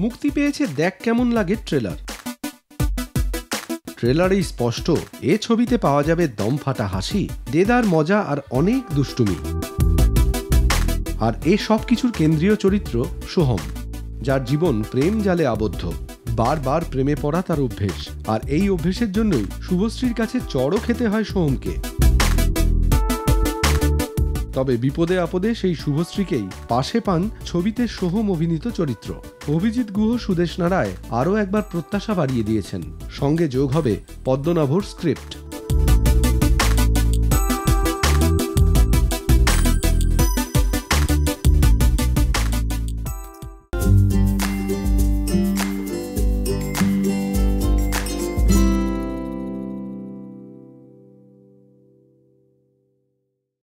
মুক্তি পেয়েছে দেখ কেমন লাগে ট্রেলার। ট্রেলারেই স্পষ্ট, এ ছবিতে পাওয়া যাবে দম ফাটা হাসি, দেদার মজা আর অনেক দুষ্টুমি। আর এ সব কিছুর কেন্দ্রীয় চরিত্র সোহম, যার জীবন প্রেম জালে আবদ্ধ, বারবার প্রেমে পড়া তার অভ্যেস। আর এই অভ্যেসের জন্যই শুভশ্রীর কাছে চড়ও খেতে হয় সোহমকে। তবে বিপদে আপদে সেই শুভশ্রীকেই পাশে পান ছবিতে সোহম অভিনীত চরিত্র। অভিজিৎ গুহ সুদেশ নারায় আরও একবার প্রত্যাশা বাড়িয়ে দিয়েছেন। সঙ্গে যোগ হবে পদ্মনাভর স্ক্রিপ্ট।